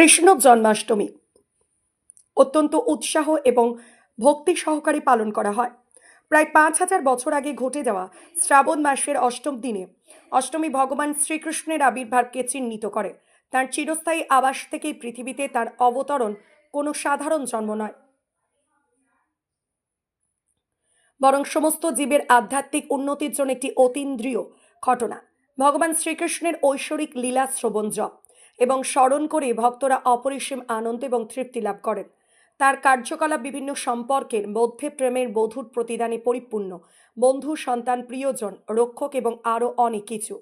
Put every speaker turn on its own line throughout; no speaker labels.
কৃষ্ণ জন্মাষ্টমী। অত্যন্ত উৎসাহ এবং ভক্তি সহকারে পালন করা হয়। প্রায় পাঁচ হাজার বছর আগে ঘটে যাওয়া শ্রাবণ মাসের অষ্টম দিনে অষ্টমী ভগবান শ্রীকৃষ্ণের আবির্ভাবকে চিহ্নিত করে। তার চিরস্থায়ী আবাস থেকেই পৃথিবীতে তার অবতরণ কোনো সাধারণ জন্ম নয়। বরং সমস্ত জীবের আধ্যাত্মিক উন্নতির জন্য একটি অতীন্দ্রিয় ঘটনা। ভগবান শ্রীকৃষ্ণের ঐশ্বরিক লীলা শ্রবণ জপ। এবং স্মরণ করে ভক্তরা অপরিসীম আনন্দ এবং তৃপ্তি লাভ করেন। তার কার্যকলাপ বিভিন্ন সম্পর্কের মধ্যে প্রেমের বধুর প্রতিদানে পরিপূর্ণ। বন্ধু, সন্তান, প্রিয়জন, রক্ষক এবং আরও অনেক কিছু।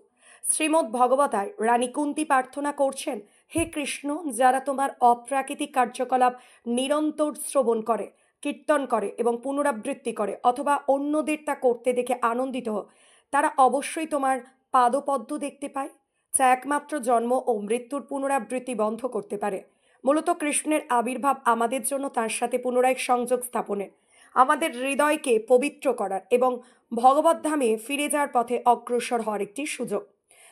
শ্রীমদ্ ভগবতায় রানী কুন্তি প্রার্থনা করছেন, হে কৃষ্ণ, যারা তোমার অপ্রাকৃতিক কার্যকলাপ নিরন্তর শ্রবণ করে, কীর্তন করে এবং পুনরাবৃত্তি করে অথবা অন্যদের তা করতে দেখে আনন্দিত তারা অবশ্যই তোমার পাদপদ্ম দেখতে পায়। যা একমাত্র জন্ম ও মৃত্যুর পুনরাবৃত্তি বন্ধ করতে পারে। মূলত কৃষ্ণের আবির্ভাব আমাদের জন্য তার সাথে পুনরায় সংযোগ স্থাপনের, আমাদের হৃদয়কে পবিত্র করার এবং ভগবদ্ধামে ফিরে যাওয়ার পথে অগ্রসর হওয়ার একটি সুযোগ।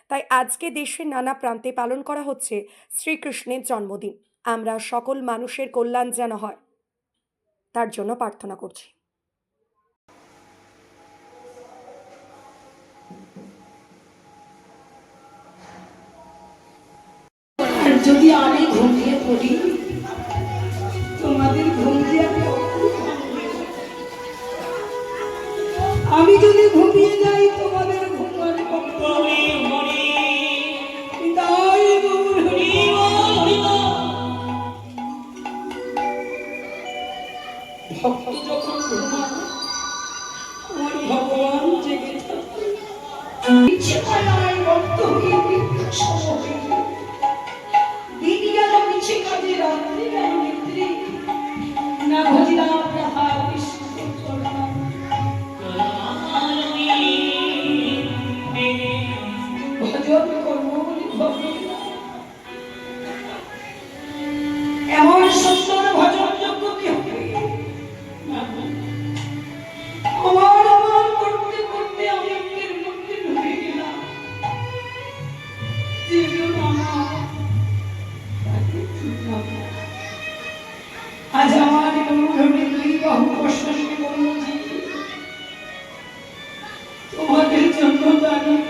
তাই আজকে দেশের নানা প্রান্তে পালন করা হচ্ছে শ্রীকৃষ্ণের জন্মদিন। আমরা সকল মানুষের কল্যাণ যেন হয়। তার জন্য প্রার্থনা করছি।
যদি আমি ঘুমিয়ে পড়ি তোমাদের ঘুম আমি যদি ঘুমিয়ে যাই তোমাদের ঘুম সম্পদ আমি